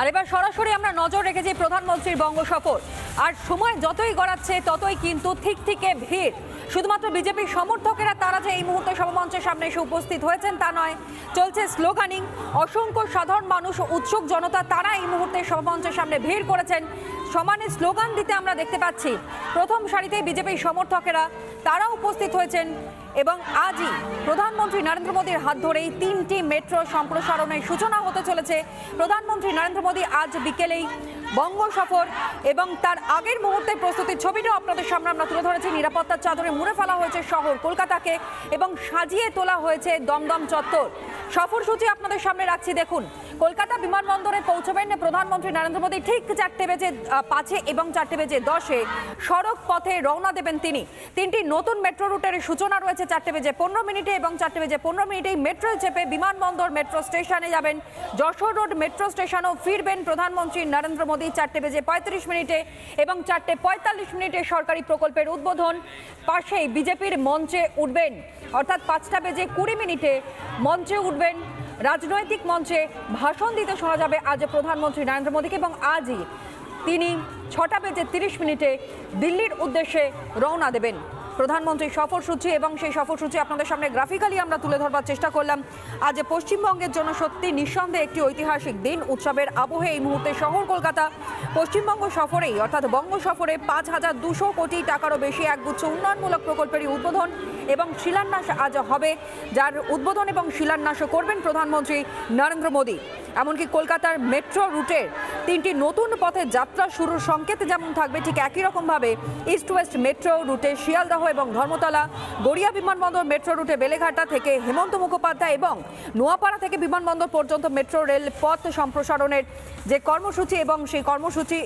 আর এবার সরাসরি আমরা নজর রেখেছি প্রধানমন্ত্রীর বঙ্গ সফর। আর সময় যতই গড়াচ্ছে, ততই কিন্তু ঠিক থেকে ভিড়। শুধুমাত্র বিজেপির সমর্থকেরা তারা যে এই মুহূর্তে সভামঞ্চের সামনে এসে উপস্থিত হয়েছেন তা নয়, চলছে স্লোগানিং। অসংখ্য সাধারণ মানুষ, উৎসুক জনতা, তারা এই মুহূর্তে সভামঞ্চের সামনে ভিড় করেছেন। সমানে স্লোগান দিতে আমরা দেখতে পাচ্ছি। প্রথম সারিতে বিজেপির সমর্থকেরা তারা উপস্থিত হয়েছেন এবং আজই প্রধানমন্ত্রী নরেন্দ্র মোদীর হাত ধরেই তিনটি মেট্রো সম্প্রসারণের সূচনা হতে চলেছে। প্রধানমন্ত্রী নরেন্দ্র মোদী আজ বিকেলেই বঙ্গ সফর এবং তার আগের মুহূর্তে প্রস্তুতির ছবিটাও আপনাদের সামনে আমরা তুলে ধরেছি। নিরাপত্তার চাদরে মুড়ে ফেলা হয়েছে শহর কলকাতাকে এবং সাজিয়ে তোলা হয়েছে দমদম চত্বর। সফরসূচি আপনাদের সামনে রাখছি, দেখুন। কলকাতা বিমানবন্দরে পৌঁছবেন প্রধানমন্ত্রী নরেন্দ্র মোদী। ঠিক চারটে বেজে পাঁচে এবং চারটে বেজে দশে সড়ক পথে রওনা দেবেন তিনি। তিনটি নতুন মেট্রো রুটের সূচনা রয়েছে চারটে বেজে পনেরো মিনিটে এবং চারটে বেজে পনেরো মিনিটেই মেট্রো চেপে বিমানবন্দর মেট্রো স্টেশনে যাবেন। যশোর রোড মেট্রো স্টেশনও ফিরবেন প্রধানমন্ত্রী নরেন্দ্র মোদী চারটে বেজে পঁয়ত্রিশ মিনিটে এবং চারটে পঁয়তাল্লিশ মিনিটে সরকারি প্রকল্পের উদ্বোধন। পাশেই বিজেপির মঞ্চে উঠবেন। অর্থাৎ পাঁচটা বেজে কুড়ি মিনিটে মঞ্চে উঠবেন রাজনৈতিক মঞ্চে ভাষণ দিতে শোনা যাবে আজ প্রধানমন্ত্রী নরেন্দ্র মোদীকে এবং আজই তিনি ছটা বেজে তিরিশ মিনিটে দিল্লির উদ্দেশ্যে রওনা দেবেন। প্রধানমন্ত্রী সফরসূচি এবং সেই সফরসূচি আপনাদের সামনে গ্রাফিক্যালি আমরা তুলে ধরবার চেষ্টা করলাম। আজ পশ্চিমবঙ্গের জন্য সত্যি নিঃসন্দেহে একটি ঐতিহাসিক দিন। উৎসবের আবহে এই মুহূর্তে শহর কলকাতা, পশ্চিমবঙ্গ সফরেই, অর্থাৎ বঙ্গ সফরে পাঁচ হাজার দুশো কোটি টাকারও বেশি একগুচ্ছ উন্নয়নমূলক প্রকল্পেরই উদ্বোধন। এবং শিলান্যাস আজ হবে, যার উদ্বোধন এবং শিলান্যাসও করবেন প্রধানমন্ত্রী নরেন্দ্র মোদী। এমনকি কলকাতার মেট্রো রুটের তিনটি নতুন পথে যাত্রা শুরুর সংকেত যেমন থাকবে, ঠিক একই রকমভাবে ইস্ট ওয়েস্ট মেট্রো রুটে শিয়ালদহ এবং ধর্মতলা, গড়িয়া বিমানবন্দর মেট্রো রুটে বেলেঘাটা থেকে হেমন্ত মুখোপাধ্যায় এবং নোয়াপাড়া থেকে বিমানবন্দর পর্যন্ত মেট্রো রেল পথ সম্প্রসারণের যে কর্মসূচি এবং সেই কর্মসূচি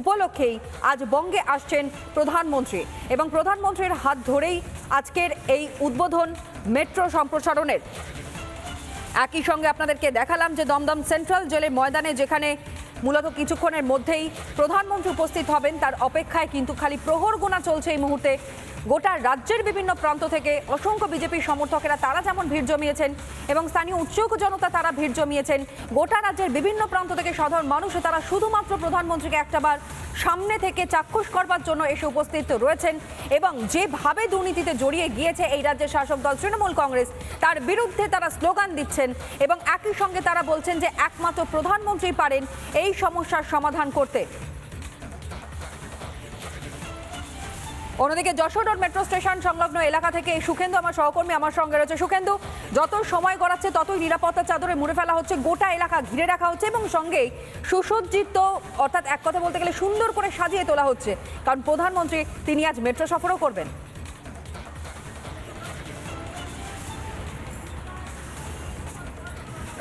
উপলক্ষেই আজ বঙ্গে আসছেন প্রধানমন্ত্রী এবং প্রধানমন্ত্রীর হাত ধরেই আজকের এই উদ্বোধন মেট্রো সম্প্রসারণের। একই সঙ্গে আপনাদেরকে দেখালাম যে দমদম সেন্ট্রাল জেলের ময়দানে যেখানে মূলত কিছুক্ষণের মধ্যেই প্রধানমন্ত্রী উপস্থিত হবেন, তার অপেক্ষায় কিন্তু খালি প্রহর গোনা চলছে এই মুহূর্তে। গোটা রাজ্যের বিভিন্ন প্রান্ত থেকে অসংখ্য বিজেপির সমর্থকেরা তারা যেমন ভিড় জমিয়েছেন এবং স্থানীয় উৎসুক জনতা তারা ভিড় জমিয়েছেন, গোটা রাজ্যের বিভিন্ন প্রান্ত থেকে সাধারণ মানুষও তারা শুধুমাত্র প্রধানমন্ত্রীকে একটাবার সামনে থেকে চাক্ষুষ করবার জন্য এসে উপস্থিত রয়েছেন এবং যেভাবে দুর্নীতিতে জড়িয়ে গিয়েছে এই রাজ্যের শাসক দল তৃণমূল কংগ্রেস, তার বিরুদ্ধে তারা স্লোগান দিচ্ছেন এবং একই সঙ্গে তারা বলছেন যে একমাত্র প্রধানমন্ত্রী পারেন এই সমস্যার সমাধান করতে। অন্যদিকে যশোর রোড মেট্রো স্টেশন সংলগ্ন এলাকা থেকে সুখেন্দু আমার সহকর্মী আমার সঙ্গে রয়েছে। সুখেন্দু, যত সময় গড়াচ্ছে, ততই নিরাপত্তা চাদরে মুড়ে ফেলা হচ্ছে, গোটা এলাকা ঘিরে রাখা হচ্ছে এবং সঙ্গেই সুসজ্জিত, অর্থাৎ এক কথা বলতে গেলে সুন্দর করে সাজিয়ে তোলা হচ্ছে। কারণ প্রধানমন্ত্রী, তিনি আজ মেট্রো সফরও করবেন।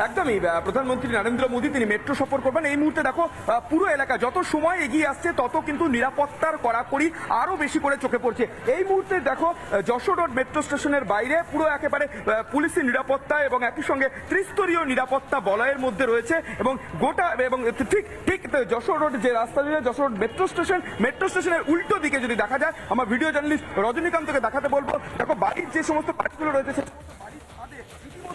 একদমই প্রধানমন্ত্রী নরেন্দ্র মোদী, তিনি মেট্রো সফর করবেন। এই মুহূর্তে দেখো পুরো এলাকা যত সময় এগিয়ে আসছে, তত কিন্তু নিরাপত্তার কড়াকড়ি আরও বেশি করে চোখে পড়ছে। এই মুহূর্তে দেখো যশোর রোড মেট্রো স্টেশনের বাইরে পুরো একেবারে পুলিশের নিরাপত্তা এবং একই সঙ্গে ত্রিস্তরীয় নিরাপত্তা বলয়ের মধ্যে রয়েছে এবং গোটা, এবং ঠিক ঠিক যশোর রোড যে রাস্তা দিয়ে Jessore road metro station, metro স্টেশনের উল্টো দিকে যদি দেখা যায়, আমার ভিডিও জার্নালিস্ট রজনীকান্তকে দেখাতে বলব। দেখো, বাড়ির যে সমস্ত পার্টিগুলো রয়েছে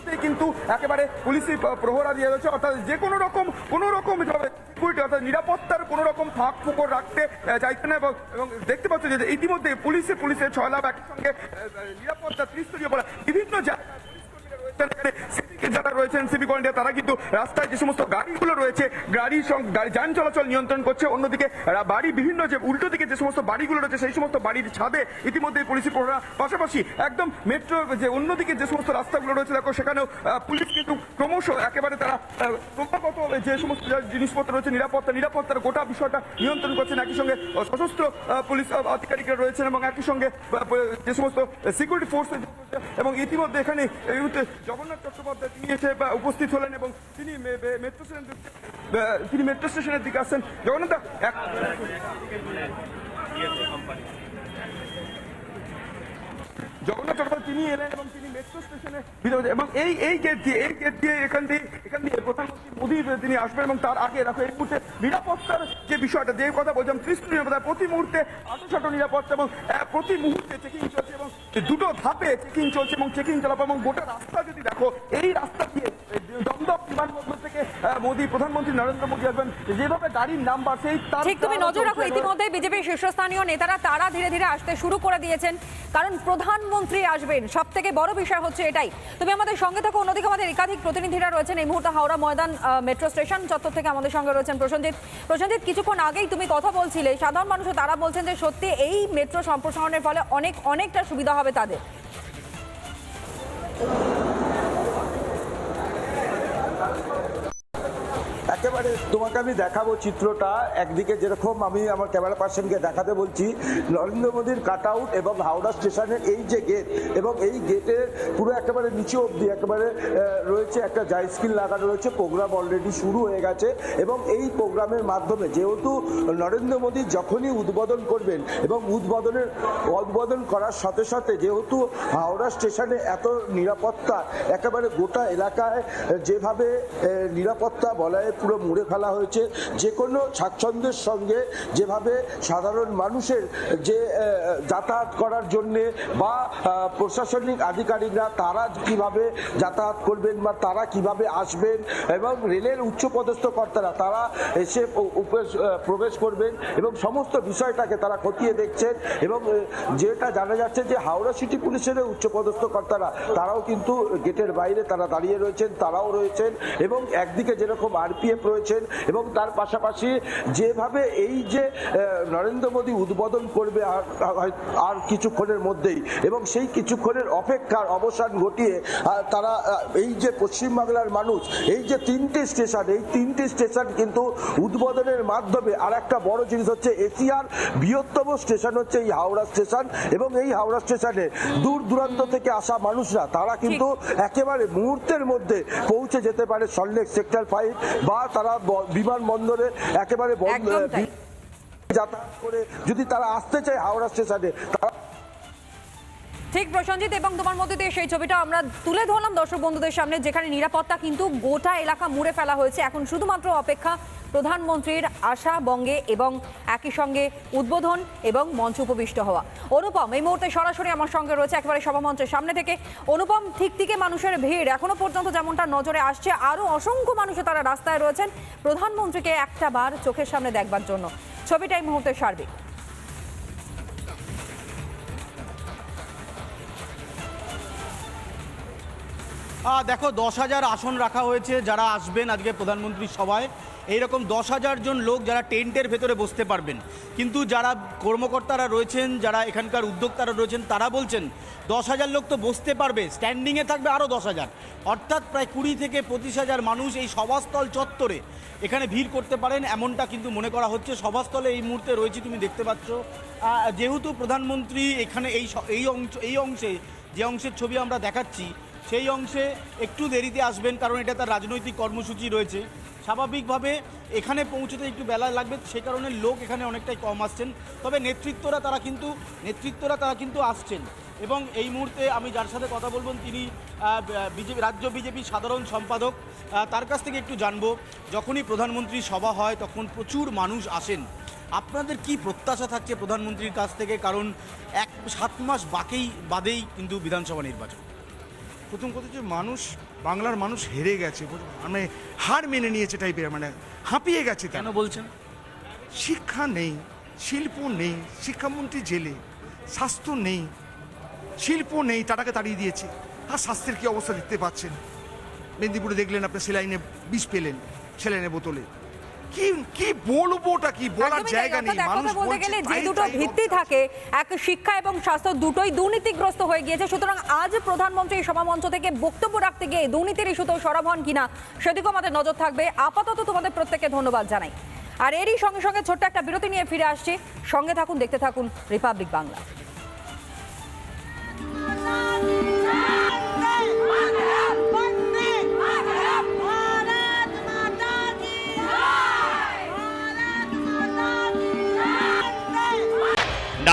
ইতিমধ্যেই কিন্তু একেবারে পুলিশি প্রহরা দিয়ে রয়েছে। অর্থাৎ যে কোনো রকম কোনো রকম সিকিউরিটি অর্থাৎ নিরাপত্তার কোনো রকম ফাঁক ফুকর রাখতে চাইছে না এবং দেখতে পাচ্ছ যে ইতিমধ্যে পুলিশে পুলিশের ছয় লাভ একই সঙ্গে আহ, আহ, নিরাপত্তা ত্রিস্তরীয় বলা বিভিন্ন জায়গায় পুলিশি কিন্তু ক্রমশ একেবারে তারা যে সমস্ত জিনিসপত্র রয়েছে, নিরাপত্তা, নিরাপত্তার গোটা বিষয়টা নিয়ন্ত্রণ করছেন। একই সঙ্গে সশস্ত্র পুলিশ আধিকারিকরা রয়েছেন এবং একই সঙ্গে যে সমস্ত সিকিউরিটি ফোর্স এবং ইতিমধ্যে এখানে এই মুহূর্তে জগন্নাথ চট্টোপাধ্যায় তিনি এসে উপস্থিত হলেন এবং তিনি মেট্রো স্টেশন তিনি মেট্রো স্টেশনের দিকে আসছেন। জগন্নাথ এক জগন্নাথ চট্টোপাধ্যায়, তিনি এলেন এবং তিনি মেট্রো স্টেশনে ভিতরে এবং এই এই গেট দিয়ে, এই গেট দিয়ে এখান দিয়ে এখান দিয়ে প্রধানমন্ত্রী মোদী তিনি আসবেন এবং তার আগে দেখো, এই মুহূর্তে নিরাপত্তার যে বিষয়টা, যে কথা বলছিলাম ত্রিস্তর নিরাপত্তা প্রতি মুহূর্তে আটো নিরাপত্তা এবং প্রতি মুহূর্তে চেকিং চলছে দুটো ধাপে চেকিং চলছে এবং চেকিং চালাবো এবং গোটা রাস্তা যদি দেখো, এই রাস্তা দিয়ে দমদম বিমানবন্দর থেকে আহ, প্রধানমন্ত্রী নরেন্দ্র মোদী আসবেন। যেভাবে গাড়ির নাম্বার সেই ঠিক তুমি নজর রাখো। ইতিমধ্যে বিজেপির শীর্ষস্থানীয় নেতারা তারা ধীরে ধীরে আসতে শুরু করে দিয়েছেন। কারণ প্রধানমন্ত্রী আসবেন সব থেকে বড় বিষয় হচ্ছে এটাই। তুমি আমাদের সঙ্গে থাকো অন্যদিকে আমাদের একাধিক প্রতিনিধিরা রয়েছেন। এই মুহূর্তে হাওড়া ময়দান মেট্রো স্টেশন চত্বর থেকে আমাদের সঙ্গে রয়েছেন কিছুক্ষণ আগেই তুমি কথা বলছিলে সাধারণ মানুষও তারা বলছেন যে সত্যি এই মেট্রো সম্প্রসারণের ফলে অনেক অনেকটা সুবিধা হবে তাদের। একেবারে তোমাকে আমি দেখাবো চিত্রটা। একদিকে যেরকম আমি আমার ক্যামেরা পার্সনকে দেখাতে বলছি, নরেন্দ্র মোদীর কাট আউট এবং হাওড়া স্টেশনের এই যে গেট এবং এই গেটের পুরো একেবারে নিচে অবধি একেবারে রয়েছে একটা জাই স্কিল লাগানো রয়েছে প্রোগ্রাম অলরেডি শুরু হয়ে গেছে এবং এই প্রোগ্রামের মাধ্যমে যেহেতু নরেন্দ্র মোদী যখনই উদ্বোধন করবেন এবং উদ্বোধনের, উদ্বোধন করার সাথে সাথে যেহেতু হাওড়া স্টেশনে এত নিরাপত্তা, একেবারে গোটা এলাকায় যেভাবে নিরাপত্তা বলয়ে পুরো মুড়ে ফেলা হয়েছে। যে কোনো স্বাচ্ছন্দ্যের সঙ্গে যেভাবে সাধারণ মানুষের যে যাতায়াত করার জন্যে বা প্রশাসনিক আধিকারিকরা তারা কীভাবে যাতায়াত করবেন বা তারা কীভাবে আসবেন এবং রেলের উচ্চপদস্থ কর্তারা তারা এসে প্রবেশ করবেন এবং সমস্ত বিষয়টাকে তারা খতিয়ে দেখছেন এবং যেটা জানা যাচ্ছে যে হাওড়া সিটি পুলিশের উচ্চপদস্থ কর্তারা তারাও কিন্তু গেটের বাইরে তারা দাঁড়িয়ে রয়েছেন, তারাও রয়েছেন এবং একদিকে যেরকম আরপিএফ রয়েছেন এবং তার পাশাপাশি যেভাবে এই যে নরেন্দ্র মোদী উদ্বোধন করবে আর কিছুক্ষণের মধ্যেই এবং সেই কিছুক্ষণের অপেক্ষার অবসান ঘটিয়ে তারা এই যে পশ্চিমবাংলার মানুষ এই যে তিনটে স্টেশন এই তিনটে স্টেশন কিন্তু উদ্বোধনের মাধ্যমে আর একটা বড় জিনিস হচ্ছে এশিয়ার বৃহত্তম স্টেশন হচ্ছে এই হাওড়া স্টেশন এবং এই হাওড়া স্টেশনে দূর দূরান্ত থেকে আসা মানুষরা তারা কিন্তু একেবারে মুহূর্তের মধ্যে পৌঁছে যেতে পারে সল্টলেক সেক্টর ফাইভ বা তারা বিমানবন্দরে একেবারে বন্ধ- যাতায়াত করে যদি তারা আসতে চায় হাওড়া স্টেশনে তারা ঠিক প্রসঞ্জিত এবং তোমার মধ্যে দিয়ে সেই ছবিটা আমরা তুলে ধরলাম দর্শক বন্ধুদের সামনে, যেখানে নিরাপত্তা কিন্তু গোটা এলাকা মুড়ে ফেলা হয়েছে। এখন শুধুমাত্র অপেক্ষা প্রধানমন্ত্রীর আশা বঙ্গে এবং একই সঙ্গে উদ্বোধন এবং মঞ্চ উপবিষ্ট হওয়া। অনুপম, এই মুহূর্তে সরাসরি আমার সঙ্গে রয়েছে একেবারে সভামঞ্চের সামনে থেকে। অনুপম, ঠিক থেকে মানুষের ভিড় এখনও পর্যন্ত যেমনটা নজরে আসছে আরও অসংখ্য মানুষ তারা রাস্তায় রয়েছেন। প্রধানমন্ত্রীকে একটা বার চোখের সামনে দেখবার জন্য। ছবিটা এই মুহূর্তে সার্বিক। দেখো, দশ হাজার আসন রাখা হয়েছে যারা আসবেন আজকে প্রধানমন্ত্রীর সভায়। এইরকম দশ হাজার জন লোক যারা টেন্টের ভেতরে বসতে পারবেন। কিন্তু যারা কর্মকর্তারা রয়েছেন, যারা এখানকার উদ্যোক্তারা রয়েছেন, তারা বলছেন, দশ হাজার লোক তো বসতে পারবে, স্ট্যান্ডিংয়ে থাকবে আরও দশ হাজার। অর্থাৎ প্রায় কুড়ি থেকে পঁচিশ হাজার মানুষ এই সভাস্থল চত্বরে এখানে ভিড় করতে পারেন, এমনটা কিন্তু মনে করা হচ্ছে। সভাস্থলে এই মুহূর্তে রয়েছে তুমি দেখতে পাচ্ছ। যেহেতু প্রধানমন্ত্রী এখানে এই এই অংশ, এই অংশে, যে অংশের ছবি আমরা দেখাচ্ছি সেই অংশে একটু দেরিতে আসবেন, কারণ এটা তার রাজনৈতিক কর্মসূচি রয়েছে। স্বাভাবিকভাবে এখানে পৌঁছতে একটু বেলা লাগবে, সে কারণে লোক এখানে অনেকটাই কম আসছেন। তবে নেতৃত্বরা তারা কিন্তু, নেতৃত্বরা তারা কিন্তু আসছেন। এবং এই মুহূর্তে আমি যার সাথে কথা বলব, তিনি বিজেপি রাজ্য বিজেপি সাধারণ সম্পাদক। তার কাছ থেকে একটু জানব, যখনই প্রধানমন্ত্রী সভা হয়, তখন প্রচুর মানুষ আসেন। আপনাদের কি প্রত্যাশা থাকছে প্রধানমন্ত্রীর কাছ থেকে? কারণ এক, সাত মাস বাকেই বাদেই কিন্তু বিধানসভা নির্বাচন। প্রথম কথা যে মানুষ বাংলার মানুষ হেরে গেছে মানে হার মেনে নিয়েছে টাইপের মানে হাঁপিয়ে গেছে কেন বলছেন? শিক্ষা নেই শিল্প নেই শিক্ষামন্ত্রী জেলে স্বাস্থ্য নেই শিল্প নেই তাটাকে তাড়িয়ে দিয়েছে। আর স্বাস্থ্যের কি অবস্থা দেখতে পাচ্ছেন? মেদিনীপুরে দেখলেন আপনি সেলাইনে বিষ পেলেন সেলাইনের বোতলে। কি কি বলব ওটা? কি বলার জায়গা নেই। মানুষ বলতে গেলে যে দুটো ভিত্তি থাকে এক শিক্ষা এবং স্বাস্থ্য দুটোই দুর্নীতিগ্রস্ত হয়ে গিয়েছে। সুতরাং আজ প্রধানমন্ত্রী সভামঞ্চ থেকে বক্তব্য রাখতে গিয়ে দুর্নীতির ইস্যুতেও সরব হন কিনা সেদিকেও আমাদের নজর থাকবে। আপাতত তোমাদের প্রত্যেককে ধন্যবাদ জানাই। আর এরই সঙ্গে সঙ্গে ছোট্ট একটা বিরতি নিয়ে ফিরে আসছি। সঙ্গে থাকুন দেখতে থাকুন রিপাবলিক বাংলা।